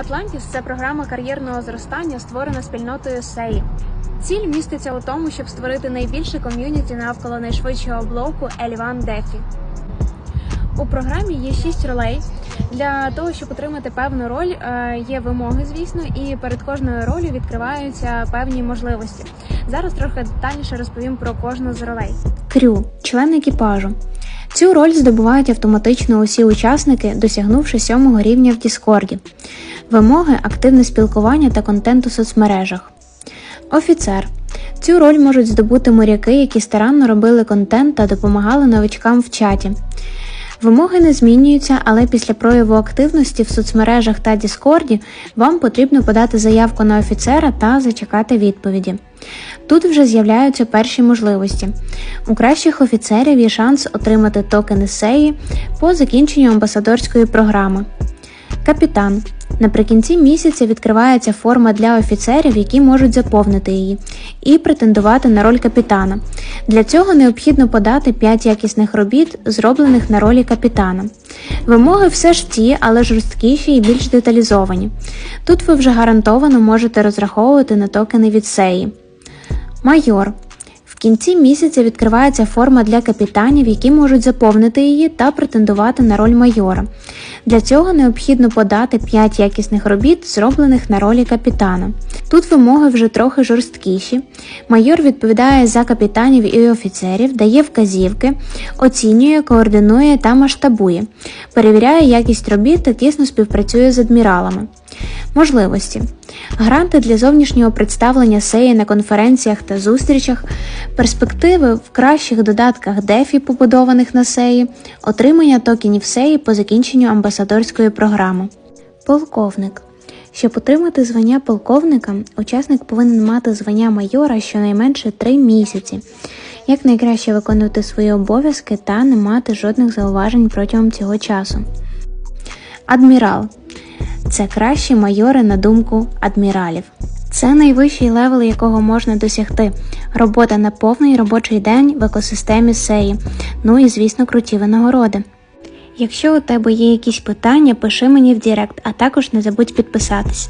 Атлантіс це програма кар'єрного зростання, створена спільнотою SEI. Ціль міститься у тому, щоб створити найбільше ком'юніті навколо найшвидшого блоку L1 DeFi. У програмі є шість ролей. Для того, щоб отримати певну роль, е, є вимоги, звісно, і перед кожною ролью відкриваються певні можливості. Зараз трохи детальніше розповім про кожну з ролей. Крю член екіпажу. Цю роль здобувають автоматично усі учасники, досягнувши сьомого рівня в Діскорді. Вимоги активне спілкування та контент у соцмережах. Офіцер. Цю роль можуть здобути моряки, які старанно робили контент та допомагали новичкам в чаті. Вимоги не змінюються, але після прояву активності в соцмережах та Діскорді вам потрібно подати заявку на офіцера та зачекати відповіді. Тут вже з'являються перші можливості. У кращих офіцерів є шанс отримати токени сеї по закінченню амбасадорської програми. Капітан. Наприкінці місяця відкривається форма для офіцерів, які можуть заповнити її, і претендувати на роль капітана. Для цього необхідно подати 5 якісних робіт, зроблених на ролі капітана. Вимоги все ж ті, але жорсткіші і більш деталізовані. Тут ви вже гарантовано можете розраховувати на токени від сеї. Майор. Кінці місяця відкривається форма для капітанів, які можуть заповнити її та претендувати на роль майора. Для цього необхідно подати 5 якісних робіт, зроблених на ролі капітана. Тут вимоги вже трохи жорсткіші. Майор відповідає за капітанів і офіцерів, дає вказівки, оцінює, координує та масштабує, перевіряє якість робіт та тісно співпрацює з адміралами. Можливості. Гранти для зовнішнього представлення сеї на конференціях та зустрічах, перспективи в кращих додатках DeFi, побудованих на сеї, отримання токенів сеї по закінченню амбасадорської програми. Полковник. Щоб отримати звання полковника, учасник повинен мати звання майора щонайменше 3 місяці, як найкраще виконувати свої обов'язки та не мати жодних зауважень протягом цього часу. Адмірал це кращі майори на думку адміралів. Це найвищий левел, якого можна досягти. Робота на повний робочий день в екосистемі сеї. Ну і звісно, круті винагороди. Якщо у тебе є якісь питання, пиши мені в Директ, а також не забудь підписатись.